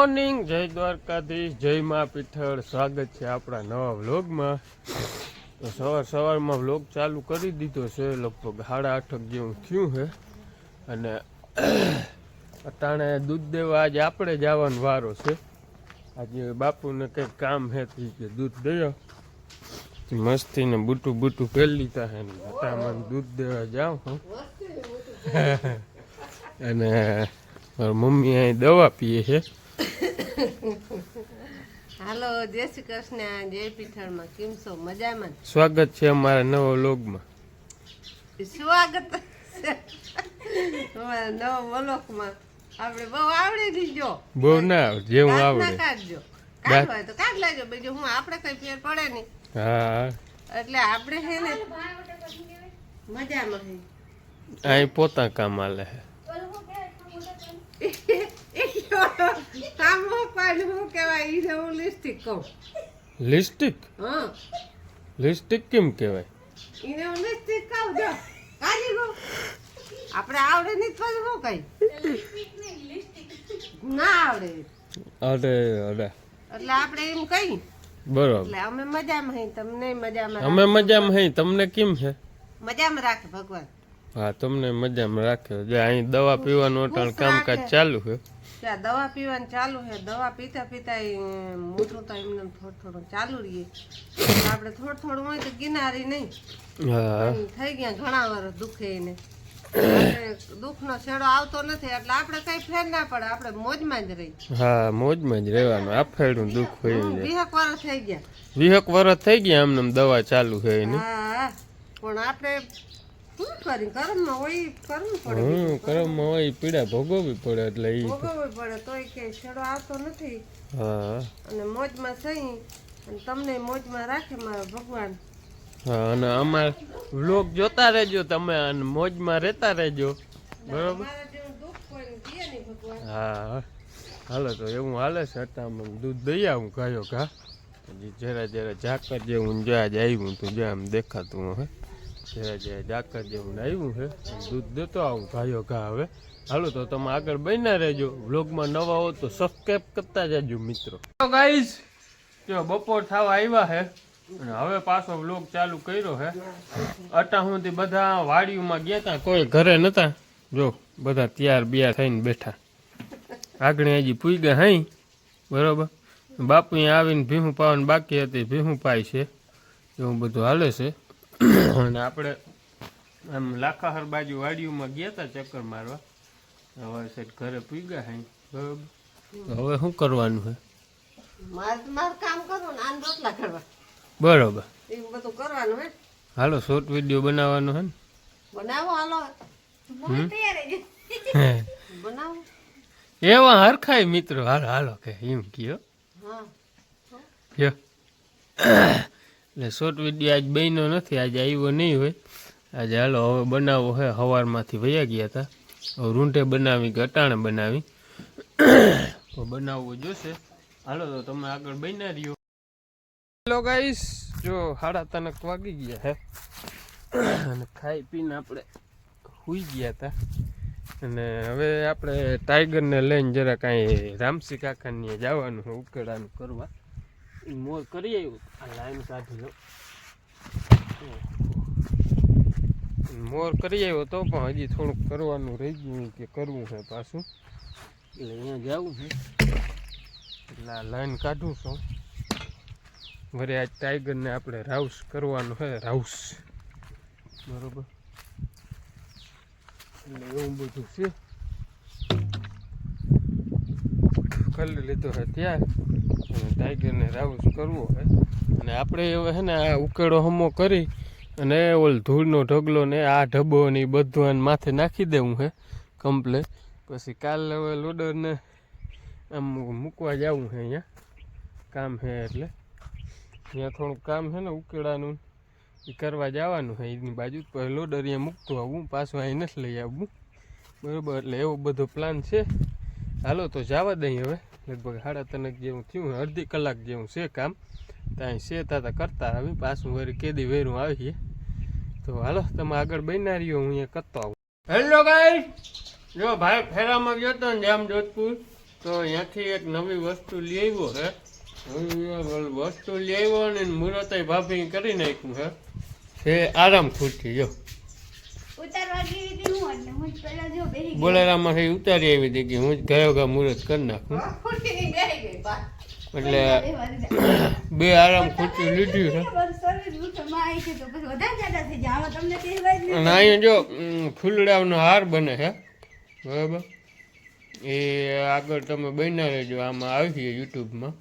Morning. જય દ્વારકાધીશ જય મા પીઠળ. સ્વાગત છે આપણા નવા વ્લોગમાં. તો સવાર સવારમાં વ્લોગ ચાલુ કરી દીધો છે લગભગ સાડા આઠક જેવું થયું છે. અને અટાણે દૂધ દેવા આજે આપણે જવાનો વારો છે. આજે બાપુને કંઈક કામ હે કે દૂધ દયો. મસ્તીને બૂટું બૂટું પહેરી લીધા છે ને અટામાં દૂધ દેવા જાઉં હું અને મારી મમ્મી અહીં દવા પીએ છે. હાલો જય શ્રી કૃષ્ણ. જય પીઠળમાં. કેમ છો? મજામાં? સ્વાગત છે અમારા નવા વ્લોગમાં. સ્વાગત છે. અમારા નવા વલોકમાં આપણે બહુ આવડી દીજો બહુ ના જે હું આવડે. કાઢજો. કાઢ હોય તો કાઢ લેજો. બીજું હું આપણે કઈ ફેર પડે નહીં. હા. એટલે આપણે હે ને મજામાં હે અહીં પોતા કામ આલે છે. કામ હું કહેવાય ઈને હું લિસ્ટિક કહું. લિપસ્ટિક હા. લિપસ્ટિક કેમ કહેવાય? ઈને હું લિસ્ટિક કહું જો. કાઢી ગો. આપણે આવડે નહીં તો શું કઈ? ના આવડે. અરે અરે. એટલે આપણે એમ કઈ બરોબર. એટલે અમે મજામાં હઈ તમને મજામાં અમે મજામાં હઈ તમને કેમ છે? મજામાં રાખે ભગવાન. હા તમને મજામાં રાખ્યો જે અહીં દવા પીવાનું કામકાજ ચાલુ છે. ત્યાં દવા પીવાનું ચાલુ છે. દવા પીતા પીતા મોટું તો એમને થોડું થોડું ચાલુ રહીએ આપણે થોડું થોડું હોય તો ગિનારી નહીં. હા. થઈ ગયા ઘણા વર્ષ દુખે એને. દુઃખનો છેડો આવતો નથી. એટલે આપણે કઈ ફેર ના પડે. આપણે મોજમાં જ રહી હા મોજમાં જ રહેવાનું. આફેડું દુઃખ હોય વીહક વર્ષ થઈ ગયા. વીહક વર્ષ થઈ ગયા એમને દવા ચાલુ છે એની. હા. પણ આપણે શું કરી કર્મમાં હોય કરવું પડે હમ કરમમાં હોય પીડા ભોગવવી પડે એટલે ઈ. ભોગવવું પડે તોય કે છેડો આવતો નથી. હા. અને મોજમાં સહી અને તમને મોજમાં રાખે મારો ભગવાન. હા અને અમાર વ્લોગ જોતા રહેજો તમે અને મોજમાં રહેતા રહેજો. બરોબર? હા હાલો તો એવું હાલે છે અટામાં દૂધ દઈ આવું કયો ઘા. હજી જરા જરા ઝાકર જેવું જ્યાં જ આવ્યું તું જ્યાં આમ દેખાતું હવે જરા જય ઝાકર જેવું આવ્યું છે દૂધ દેતો આવું ભાઈઓ ઘા હવે. હાલો તો તમે આગળ બન્યા રહેજો. વ્લોગમાં નવા હો તો સબસ્ક્રાઈબ કરતા જજો મિત્રો. ગાઈઝ જો બપોર થવા આવ્યા છે અને હવે પાછો વ્લોગ ચાલુ કર્યો છે અટા સુધી બધા વાડીઓમાં ગયા હતા કોઈ ઘરે નતા. જો બધા તૈયાર બિયાર થઈને બેઠા. આગળ હજી પૂઈ હાઈ. બરોબર? બાપુ આવીને ભીહું પાવાનું બાકી હતી, ભીહું પાય છે. એવું બધું હાલે છે. અને આપણે આમ લાખાહર બાજુ વાડીઓમાં ગયા હતા ચક્કર મારવા. હવે સાહેબ ઘરે પી ગયા હાઈ બરોબર. હવે શું કરવાનું છે કામ કરવું ને આન રોટલા કરવા. બરોબર. બધું કરવાનું હે? હાલો શોર્ટ વીડિયો બનાવવાનો બનાવો હાલો. ને બનાવો. એવા હરખાય મિત્રો. હાલો હાલો કે એમ કયો. હા. યો. એટલે શોર્ટ વીડિયો આજ બન્યો નથી, આજે આવ્યો નહીં હોય. આજે હાલો, હવે બનાવો હે સવારમાંથી વયા ગયા હતા. હવે રૂંઢે બનાવી કે અટાણે બનાવી. તો બનાવવો જોશે. હાલો, તો તમે આગળ બન્યા રહ્યો. હેલો ગાઈસ, જો સાડા તનક વાગી ગયા હે. અને ખાઈ પીને આપણે સુઈ ગયા હતા. અને હવે આપણે ટાઈગરને લઈને જરા કાંઈ રામસી કાકાને જવાનું ઉકેડાનું કરવા. મોર કરી આવ્યું આ લાઈન કાઢી લો મોર કરી આવ્યો તો પણ હજી થોડુંક કરવાનું રહી ગયું કે કરવું છે પાછું એટલે અહીંયા જવું છે એટલે આ લાઈન કાઢું છું વરે આજ ટાઈગરને આપણે રાઉસ કરવાનું છે રાઉસ બરોબર એટલે એવું બધું છે કરી લીધો છે ત્યાં ટાઈગરને રાઉસ કરવો છે. અને આપણે હવે છે ને આ ઉકેડો હમો કરી અને ઓલ ધૂળનો ઢગલો ને આ ઢબ્બો ને બધું આને માથે નાખી દેવું હે કમ્પ્લેટ પછી કાલ હવે લોડરને આમ મૂકવા જવું છે અહીંયા. કામ છે એટલે. અહીંયા થોડુંક કામ છે ને ઉકેડાનું એ કરવા જવાનું છે એની બાજુ પછી લોડર અહીંયા મૂકતું આવું. પાછું અહીં નથી લઈ આવવું. બરાબર, એટલે એવો બધો પ્લાન છે. હાલો તો જવા દઈએ હવે. લગભગ સાડા ત્રણેક જેવું થયું અડધી કલાક જેવું છે કામ. ત્યાં છે તાતા કરતા આવી પાછું વરી કેદી વેરું આવીએ તો હાલો તમે આગળ બનારીઓ રહ્યો હું અહીંયા કરતો આવું. હેલો ભાઈ જો ભાઈ ફેરામાં ગયો હતો ને જામ જોધપુર તો અહીંયાથી એક નવી વસ્તુ લઈ આવ્યો હે. હું વસ્તુ લઈ આવ્યો ને મુહૂર્ત ભાભી કરી નાખ્યું હે. આરામ ખુરશી જો. ઉતારવા બોલેરામાંથી ઉતારી આવી હતી કે હું જ ગયો ગા મુહૂર્ત કરી નાખું. એટલે બે આરામ ખોટી લીધું છે. અને અહીંયા જો ફૂલડાનો હાર બને છે બરાબર? એ આગળ તમે બન્યા રહેજો. આમાં આવી યુટ્યુબમાં.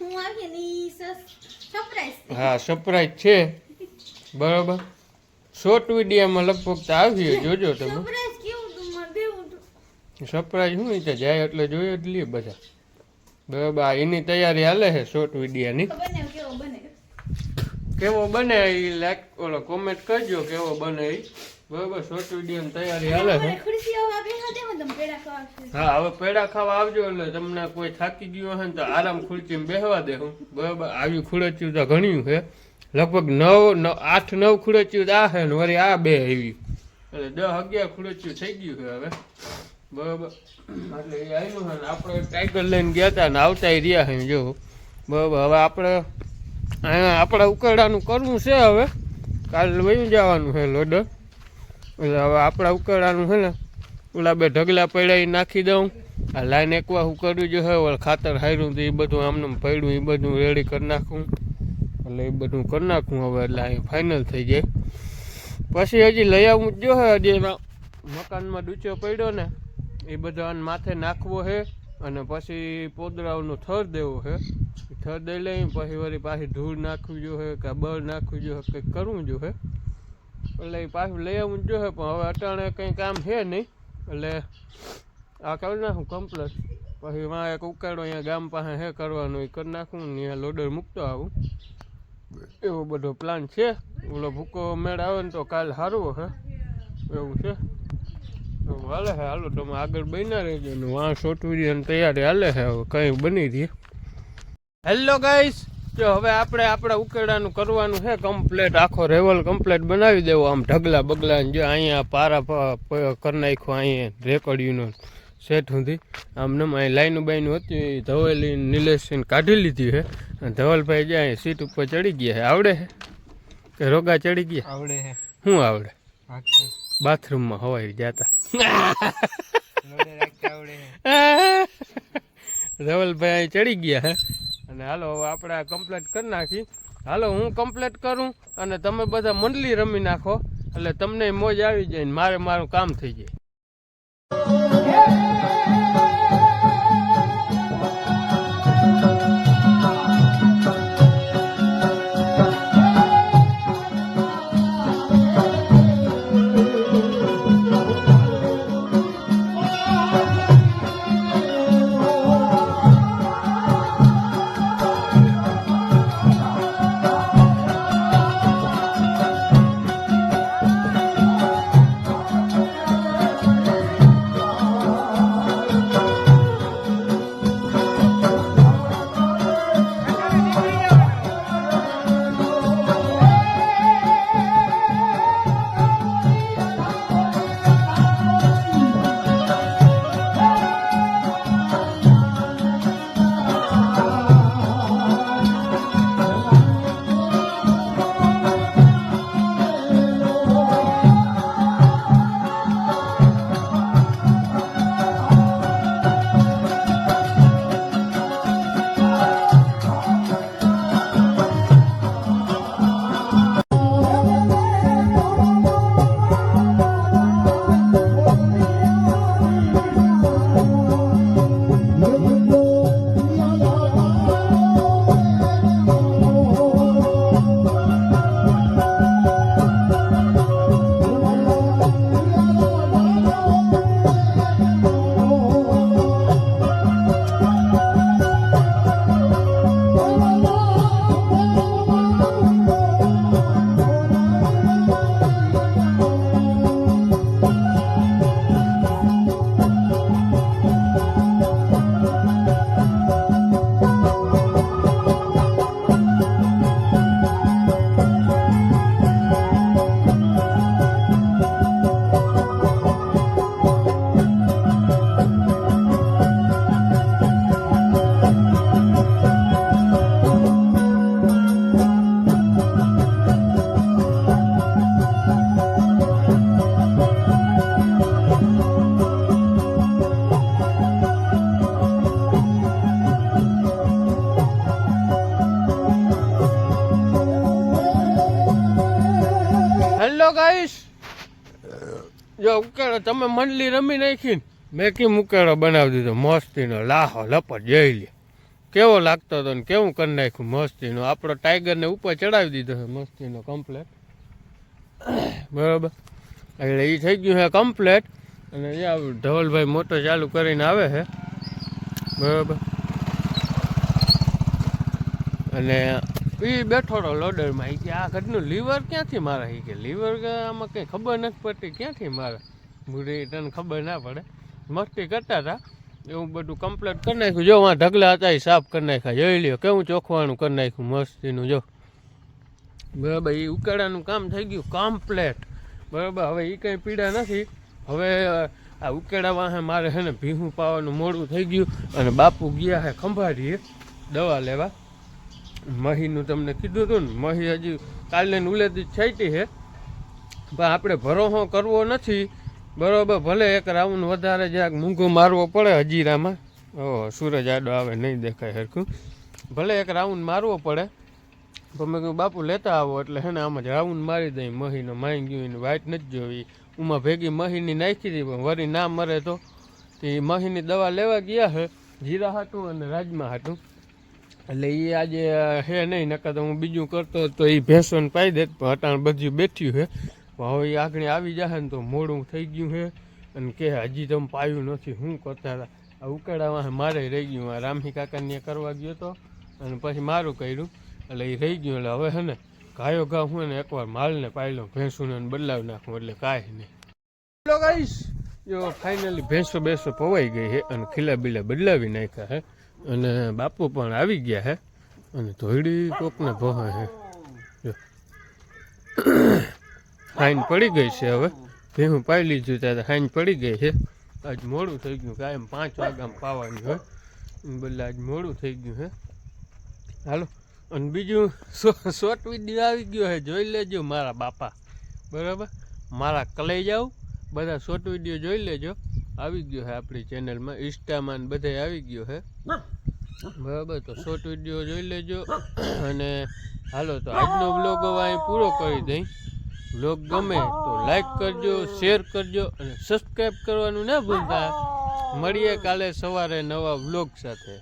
હું આવી ને ઈ સરપ્રાઈઝ હા સરપ્રાઈઝ છે. બરાબર? શોર્ટ વિડીયોમાં લગભગ તો આવી જોજો તમે. સરપ્રાઈઝ હું તો જાય એટલે જોયો જ લઈએ બધા. બરાબર આ એની તૈયારી હાલે છે શોર્ટ વિડીયાની કેવો બને? એ લાઈક ઓલો કોમેન્ટ કરજો કેવો બને એ બરાબર શોર્ટ વિડીયોની તૈયારી હાલે છે. હા હવે પેડા ખાવા આવજો એટલે તમને કોઈ થાકી ગયો હોય ને તો આરામ ખુરચીમાં બેહવા દે હું. બરાબર આવી ખુરચ્યું તો ઘણ્યું છે. લગભગ નવ આઠ, નવ ખુરચ્યું તો આ છે ને વળી આ બે આવી એટલે દસ, અગિયાર ખુરચ્યું થઈ ગયું છે હવે. બરાબર. એટલે આવ્યું છે આપણે ટાઈગર લઈને ગયા હતા ને આવતા રહ્યા છે જો. બરાબર, હવે આપણે, અહીંયા આપણે ઉકરડાનું કરવું છે હવે. કાલ વયું જવાનું છે લોડર. એટલે હવે આપણા ઉકરડાનું છે ને, ઓલા બે ઢગલા પડ્યા એ નાખી દઉં. આ લાઈન એકવા હું કર્યું જો ખાતર હાર્યું તો એ બધું આમને પડ્યું, એ બધું રેડી કરી નાખું. એટલે એ બધું કરી નાખું હવે, એટલે અહીં ફાઇનલ થઈ જાય. પછી હજી લઈ આવું જ હે, હજી એમાં મકાનમાં ડૂચો પડ્યો ને, એ બધા માથે નાખવો છે અને પછી પોદરાઓનો થર દેવો છે થર દઈ લઈ, પછી વળી પાછી ધૂળ નાખવી જો છે કે બળ નાખવી જોઈએ કંઈક કરવું જો છે એટલે એ પાછું લઈ આવવું જોઈએ પણ હવે અટાણે કંઈ કામ છે નહીં. એટલે આ કરી નાખું કમ્પ્લેટ પછી એમાં એક ઉકાળો અહીંયા ગામ પાસે હે કરવાનું, એ કરી નાખું, ને અહીંયા લોડર મૂકતો આવું. એવો બધો પ્લાન છે. ઓલો ભૂકો મેળ આવે ને તો કાલ સારું હે. એવું છે. હાલે હે, હાલો, તમે આગળ બન્યા રહેજો ને વાં સોટવી અને તૈયારી હાલે હે, હવે કંઈ બની રહી. હેલો ગાઈસ જો હવે આપણે આપણા ઉકેડાનું કરવાનું છે કમ્પ્લેટ આખો રેવલ કમ્પ્લેટ બનાવી દેવો. આમ ઢગલા બગલા જો અહીંયા પારા કરી નાખ્યો, અહીંયા રેકડીનો સેટ સુધી. આમ નમ અહીં લાઈનું બાઈનું હતી એ ધવેલી નિલેશને કાઢી લીધી છે. અને ધવલભાઈ જે અહીં સીટ ઉપર ચડી ગયા છે. આવડે છે? કે રોગા ચડી ગયા? આવડે છે. શું આવડે? બાથરૂમમાં હવાઈ જતા ધવલભાઈ અહીં ચડી ગયા હે અને હાલો હવે આપણે કમ્પ્લીટ કરી નાખી. હાલો હું કમ્પ્લીટ કરું અને તમે બધા મંડલી રમી નાખો. એટલે તમને મોજ આવી જાય ને મારે મારું કામ થઈ જાય. હેલો ગાઈસ જો ઉકેળો, તમે મંડલી રમી નાખી ને મેં કેમ ઉકેળો બનાવી દીધો, મસ્તીનો, લાહો, લપટ, જઈ લે કેવો લાગતો હતો ને કેવું કરી નાખ્યું મસ્તીનો? આપણો ટાઈગરને ઉપર ચડાવી દીધો છે મસ્તીનો કમ્પ્લેટ બરાબર? એટલે એ થઈ ગયું છે કમ્પ્લેટ અને એ ધવલભાઈ મોટો ચાલુ કરીને આવે છે. બરાબર? અને એ બેઠો રહો લોડરમાં. એ કે આ ઘરનું લીવર ક્યાંથી મારે? એ કે લીવર આમાં કંઈ ખબર નથી પડતી ક્યાંથી મારે? બુઢી તને ખબર ના પડે. મસ્તી કરતા હતા એવું બધું કમ્પ્લીટ કરી નાખ્યું. જો, વાં ઢગલા હતા એ સાફ કરી નાખ્યા. જોઈ લ્યો, કેવું ચોખવાનું કરી નાખ્યું મસ્તીનું, જો. બરાબર એ ઉકાળાનું કામ થઈ ગયું કમ્પ્લેટ બરાબર, હવે એ કંઈ પીડા નથી. હવે આ ઉકેડા વાહે મારે છે ને ભીહું પાવાનું મોડું થઈ ગયું. અને બાપુ ગયા હે ખંભાળીએ દવા લેવા. મહીનું તમને કીધું હતું ને, મહી હજી કાલે ને છેટી છે. પણ આપણે ભરોસો કરવો નથી. બરાબર, ભલે એક રાઉન્ડ વધારે જરાક મૂંઘો મારવો પડે હજીરામાં. ઓહ, સૂરજ આડો આવે, નહીં દેખાય હરખું. ભલે એક રાઉન્ડ મારવો પડે, પણ મેં કહ્યું બાપુ, લેતા આવો. એટલે હે ને આમ જ રાઉન્ડ મારી દઈ, મહીનો માઈ ગયું એને વાઇટ નથી જોવી. ઉમાં ભેગી મહીની નાખી હતી, પણ વરી ના મરે તો. તે મહીની દવા લેવા ગયા છે જીરા હાટું અને રાજમા હાટું. એટલે એ આજે હે નહીં નકર તો હું બીજું કરતો તો એ ભેંસોને પાઈ દેત પણ અટાણ બધું બેઠ્યું છે હવે એ આગળ આવી જશે ને તો મોડું થઈ ગયું છે અને કે હજી તમે પાયું નથી શું કરતા હતા. આ ઉકેડામાં મારે રહી ગયું આ રામહી કાકાને કરવા ગયો તો. અને પછી મારું કર્યું એટલે એ રહી ગયું એટલે હવે છે ને ગાયો ઘા હું ને એકવાર માલને પાયલો ભેંસુને ને બદલાવી નાખું એટલે કાંઈ નહીં હેલો ગાઈસ. જો ફાઇનલી ભેંસો બેસો પવાઈ ગઈ છે અને ખીલા બીલા બદલાવી નાખ્યા છે અને બાપુ પણ આવી ગયા હે. અને ધોઈડી કોકને ભોહે હે. જો. પડી ગઈ છે હવે. ભેહું પાઈ લીધું ત્યારે હાઈન પડી ગઈ છે. આજ મોડું થઈ ગયું કાયમ પાંચ વાગ્યામાં પાવાની હોય. બદલે આજ મોડું થઈ ગયું હે હાલો. અને બીજું શોર્ટ વીડિયો આવી ગયો હે જોઈ લેજો મારા બાપા. બરાબર? મારા કલાઈ જાવ બધા શોર્ટ વીડિયો જોઈ લેજો. આવી ગયો છે આપણી ચેનલમાં ઇન્સ્ટામાં બધે આવી ગયો છે બરાબર, તો શોર્ટ વીડિયો જોઈ લેજો. અને હાલો, તો આજનો બ્લોગ હવે અહીં પૂરો કરી દઈ. બ્લોગ ગમે તો લાઈક કરજો શેર કરજો અને સબસ્ક્રાઈબ કરવાનું ના ભૂલતા. મળીએ કાલે સવારે નવા બ્લોગ સાથે.